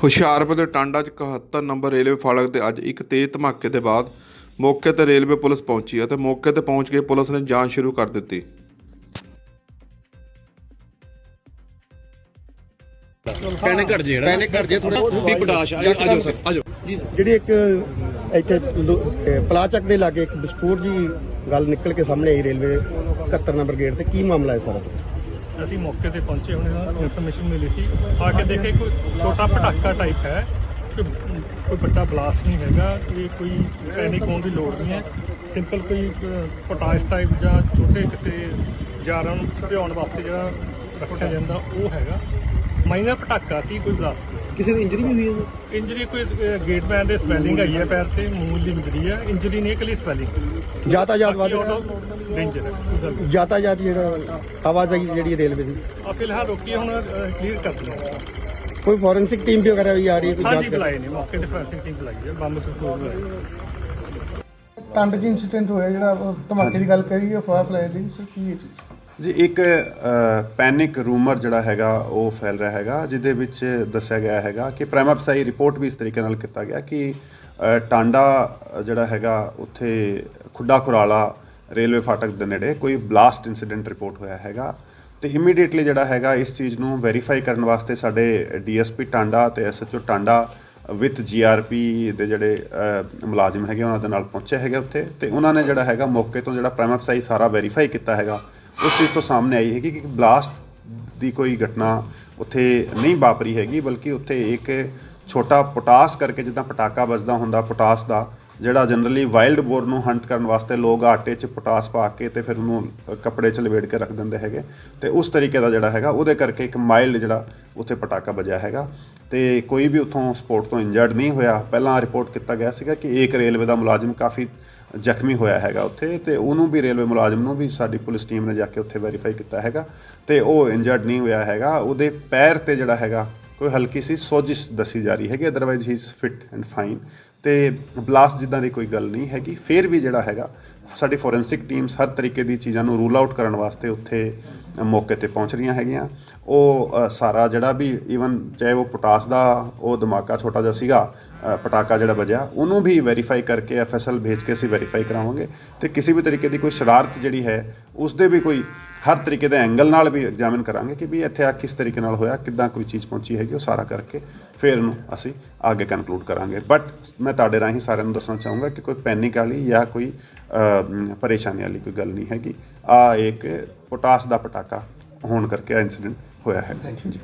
ਹੁਸ਼ਿਆਰਪੁਰ ਦੇ ਟਾਂਡਾ 'ਚ 71 number railway ਫਾਟਕ ਤੇ ਅੱਜ ਇੱਕ ਤੇਜ਼ ਧਮਾਕੇ ਦੇ ਬਾਅਦ ਮੌਕੇ ਤੇ ਰੇਲਵੇ ਪੁਲਿਸ ਪਹੁੰਚੀ ਅਤੇ ਮੌਕੇ ਤੇ ਪਹੁੰਚ ਕੇ ਪੁਲਿਸ ਨੇ ਜਾਂਚ ਸ਼ੁਰੂ ਕਰ ਦਿੱਤੀ। ਪੈਣੇ ਘਟ ਜੇ ਜਿਹੜਾ ਪੈਨੇ ਘਟ ਜੇ ਥੋੜੇ ਵੀ ਪਟਾਸ਼ ਆਜੋ ਆਜੋ ਸਰ ਆਜੋ ਜਿਹੜੀ ਇੱਕ ਇੱਥੇ ਪਲਾਚਕ ਦੇ ਲਾਗੇ ਇੱਕ ਵਿਸਫੋਟ ਜੀ ਗੱਲ ਨਿਕਲ ਕੇ ਸਾਹਮਣੇ ਆਈ ਰੇਲਵੇ 71 ਨੰਬਰ ਗੇਟ ਤੇ। ਕੀ ਮਾਮਲਾ ਹੈ ਸਾਰਾ? ਅਸੀਂ ਮੌਕੇ ਤੇ ਪਹੁੰਚੇ ਹੁਣ ਇਨਫੋਰਮੇਸ਼ਨ ਮਿਲੀ ਸੀ। ਆ ਕੇ ਦੇਖੇ ਕੋਈ ਛੋਟਾ ਪਟਾਕਾ ਟਾਈਪ ਹੈ ਕੋਈ ਵੱਡਾ ਬਲਾਸਟ ਨਹੀਂ ਹੈਗਾ, ਇਹ ਕੋਈ ਪੈਨਿਕ ਹੋਣ ਦੀ ਲੋੜ ਨਹੀਂ ਹੈ। ਸਿੰਪਲ ਕੋਈ ਪੋਟਾਸ਼ ਟਾਈਪ ਜਾਂ ਛੋਟੇ ਕਿਸੇ ਜਾਰਾਂ ਨੂੰ ਭਿਉਣ ਵਾਸਤੇ ਜਿਹੜਾ ਰੱਖਿਆ ਜਾਂਦਾ, ਉਹ ਹੈਗਾ। ਮਾਈਨਰ ਪਟਾਕਾ ਸੀ, ਕੋਈ ਬਲਾਸਟ ਨਹੀਂ ਕਿਸੇ ਦੀ ਇੰਜਰੀ ਵੀ ਹੋਈ ਹੈ ਇੰਜਰੀ ਕੋਈ ਗੇਟਮੈਨ ਦੇ ਸਵੈਲਿੰਗ ਆਈ ਹੈ ਪੈਰ ਤੇ ਮੂਲ ਦੀ ਇੰਜਰੀ ਹੈ। ਇੰਜਰੀ ਨਹੀਂ ਇਕੱਲੀ ਸਵੈਲਿੰਗ ਯਾਤਾਯਾਤ ਵੱਧ ਡੇਂਜਰ ਹੈ ਕੋਈ ਗੱਲ ਨਹੀਂ। ਯਾਤਾਯਾਤ ਜਿਹੜਾ ਆਵਾਜਾਈ ਜਿਹੜੀ ਰੇਲਵੇ ਦੀ। ਆ ਫਿਲਹਾਲ ਰੋਕੀ ਹੁਣ ਕਲੀਅਰ ਕਰ ਦਿੰਦੇ ਕੋਈ ਫੋਰੈਂਸਿਕ ਟੀਮ ਵੀ ਵਗੈਰਾ ਵੀ ਆ ਰਹੀ ਹੈ ਕੋਈ ਹਾਂਜੀ ਜਾਂਚ ਕਰ ਬੁਲਾਏ ਨੇ ਮੌਕੇ ਤੇ ਫੋਰੈਂਸਿਕ ਟੀਮ ਬੁਲਾਈ ਹੈ ਬੰਬ ਤੋਂ ਬੁਲਾਏ ਟੰਡ ਜੀ ਇਨਸੀਡੈਂਟ ਹੋਇਆ ਜਿਹੜਾ ਉਹ ਧਮਾਕੇ ਦੀ ਗੱਲ ਕਰੀ ਅਫਵਾਹ ਫੈਲਾਈ ਦੀ ਸਰ ਕੀ ਹੈ ਚੀਜ਼ ਜੀ, ਇੱਕ ਪੈਨਿਕ ਰੂਮਰ ਜਿਹੜਾ ਹੈਗਾ, ਉਹ ਫੈਲ ਰਿਹਾ ਹੈਗਾ, ਜਿਹਦੇ ਵਿੱਚ ਦੱਸਿਆ ਗਿਆ ਹੈਗਾ ਕਿ ਪ੍ਰਾਈਮਪਸਾਈ ਰਿਪੋਰਟ ਵੀ ਇਸ ਤਰੀਕੇ ਨਾਲ ਕੀਤਾ ਗਿਆ ਕਿ ਟਾਂਡਾ ਜਿਹੜਾ ਹੈਗਾ, ਉੱਥੇ ਖੁੱਡਾ ਖੁਰਾਲਾ ਰੇਲਵੇ ਫਾਟਕ ਦੇ ਨੇੜੇ ਕੋਈ ਬਲਾਸਟ ਇਨਸੀਡੈਂਟ ਰਿਪੋਰਟ ਹੋਇਆ ਹੈਗਾ। ਤੇ ਇਮੀਡੀਏਟਲੀ ਜਿਹੜਾ ਹੈਗਾ, ਇਸ ਚੀਜ਼ ਨੂੰ ਵੈਰੀਫਾਈ ਕਰਨ ਵਾਸਤੇ ਸਾਡੇ ਡੀਐਸਪੀ ਟਾਂਡਾ ਤੇ ਐਸਐਚਓ ਟਾਂਡਾ ਵਿਦ ਜੀਆਰਪੀ ਦੇ ਜਿਹੜੇ ਮੁਲਾਜ਼ਮ ਹੈਗੇ, ਉਹਨਾਂ ਦੇ ਨਾਲ ਪਹੁੰਚੇ ਹੈਗੇ ਉੱਥੇ। ਤੇ ਉਹਨਾਂ ਨੇ ਜਿਹੜਾ ਹੈਗਾ, ਮੌਕੇ ਤੋਂ ਜਿਹੜਾ ਪ੍ਰਾਈਮਪਸਾਈ ਸਾਰਾ ਵੈਰੀਫਾਈ ਕੀਤਾ ਹੈਗਾ। ਉਸ ਚੀਜ਼ ਤੋਂ ਸਾਹਮਣੇ ਆਈ ਹੈਗੀ ਕਿ ਬਲਾਸਟ ਦੀ ਕੋਈ ਘਟਨਾ ਉੱਥੇ ਨਹੀਂ ਵਾਪਰੀ ਹੈਗੀ, ਬਲਕਿ ਉੱਥੇ ਇੱਕ ਛੋਟਾ ਪੋਟਾਸ ਕਰਕੇ ਜਿੱਦਾਂ ਪਟਾਕਾ ਵੱਜਦਾ ਹੁੰਦਾ ਪੋਟਾਸ ਦਾ, ਜਿਹੜਾ ਜਨਰਲੀ ਵਾਈਲਡ ਬੋਰ ਨੂੰ ਹੰਟ ਕਰਨ ਵਾਸਤੇ ਲੋਕ ਆਟੇ 'ਚ ਪੋਟਾਸ ਪਾ ਕੇ ਤੇ ਫਿਰ ਉਹਨੂੰ ਕੱਪੜੇ 'ਚ ਲਵੇੜ ਕੇ ਰੱਖ ਦਿੰਦੇ ਹੈਗੇ। ਤੇ ਉਸ ਤਰੀਕੇ ਦਾ ਜਿਹੜਾ ਹੈਗਾ, ਉਹਦੇ ਕਰਕੇ ਇੱਕ ਮਾਈਲਡ ਜਿਹੜਾ ਉੱਥੇ ਪਟਾਕਾ ਵੱਜਿਆ ਹੈਗਾ। ਤੇ ਕੋਈ ਵੀ ਉੱਥੋਂ ਸਪੋਰਟ ਤੋਂ ਇੰਜਰਡ ਨਹੀਂ ਹੋਇਆ। ਪਹਿਲਾਂ ਰਿਪੋਰਟ ਕੀਤਾ ਗਿਆ ਸੀਗਾ ਕਿ ਇੱਕ ਰੇਲਵੇ ਦਾ ਮੁਲਾਜ਼ਮ ਕਾਫੀ ਜ਼ਖਮੀ ਹੋਇਆ ਹੈਗਾ ਉੱਥੇ ਤੇ ਉਹਨੂੰ ਵੀ ਰੇਲਵੇ ਮੁਲਾਜ਼ਮ ਨੂੰ ਵੀ ਸਾਡੀ ਪੁਲਿਸ ਟੀਮ ਨੇ ਜਾ ਕੇ ਉੱਥੇ ਵੈਰੀਫਾਈ ਕੀਤਾ ਹੈਗਾ ਤੇ ਉਹ ਇੰਜਰਡ ਨਹੀਂ ਹੋਇਆ ਹੈਗਾ। ਉਹਦੇ ਪੈਰ ਤੇ ਜਿਹੜਾ ਹੈਗਾ ਕੋਈ ਹਲਕੀ ਸੀ ਸੋਜਿਸ਼ ਦੱਸੀ ਜਾ ਰਹੀ ਹੈਗੀ otherwise he is fit and fine ਤੇ ਬਲਾਸਟ ਜਿੱਦਾਂ ਦੀ ਕੋਈ ਗੱਲ ਨਹੀਂ ਹੈਗੀ। ਫਿਰ ਵੀ ਜਿਹੜਾ ਹੈਗਾ, ਸਾਡੀ ਫੋਰੈਂਸਿਕ ਟੀਮਸ ਹਰ ਤਰੀਕੇ ਦੀ ਚੀਜ਼ਾਂ ਨੂੰ ਰੂਲ ਆਊਟ ਕਰਨ ਵਾਸਤੇ ਉੱਥੇ ਮੌਕੇ ਤੇ ਪਹੁੰਚ ਰਹੀਆਂ ਹੈਗੀਆਂ। ਉਹ ਸਾਰਾ ਜਿਹੜਾ ਵੀ ਈਵਨ ਚਾਹੇ ਉਹ ਪੋਟਾਸ ਦਾ, ਉਹ ਧਮਾਕਾ ਛੋਟਾ ਜਿਹਾ ਸੀਗਾ ਪਟਾਕਾ ਜਿਹੜਾ ਵੱਜਿਆ, ਉਹਨੂੰ ਵੀ ਵੈਰੀਫਾਈ ਕਰਕੇ ਐਫਐਸਐਲ ਭੇਜ ਕੇ ਅਸੀਂ ਵੈਰੀਫਾਈ ਕਰਾਵਾਂਗੇ। ਤੇ ਕਿਸੇ ਵੀ ਤਰੀਕੇ ਦੀ ਕੋਈ ਸ਼ਰਾਰਤ ਜਿਹੜੀ ਹੈ ਉਸ ਦੇ ਵੀ ਕੋਈ ਹਰ ਤਰੀਕੇ ਦੇ ਐਂਗਲ ਨਾਲ ਵੀ ਐਗਜ਼ਾਮਿਨ ਕਰਾਂਗੇ ਕਿ ਵੀ ਇੱਥੇ ਆ ਕਿਸ ਤਰੀਕੇ ਨਾਲ ਹੋਇਆ, ਕਿੱਦਾਂ ਕੋਈ ਚੀਜ਼ ਪਹੁੰਚੀ ਹੈਗੀ, ਉਹ ਸਾਰਾ ਕਰਕੇ ਫਿਰ ਇਹਨੂੰ ਅਸੀਂ ਅੱਗੇ ਕਨਕਲੂਡ ਕਰਾਂਗੇ। ਬਟ ਮੈਂ ਤੁਹਾਡੇ ਰਾਹੀਂ ਸਾਰਿਆਂ ਨੂੰ ਦੱਸਣਾ ਚਾਹੂੰਗਾ ਕਿ ਕੋਈ ਪੈਨਿਕ ਵਾਲੀ ਜਾਂ ਕੋਈ ਪਰੇਸ਼ਾਨੀ ਵਾਲੀ ਕੋਈ ਗੱਲ ਨਹੀਂ ਹੈਗੀ। ਆ ਇੱਕ ਪੋਟਾਸ ਦਾ ਪਟਾਕਾ ਹੋਣ ਕਰਕੇ ਆ ਇਨਸੀਡੈਂਟ ਹੋਇਆ ਹੈ ਜੀ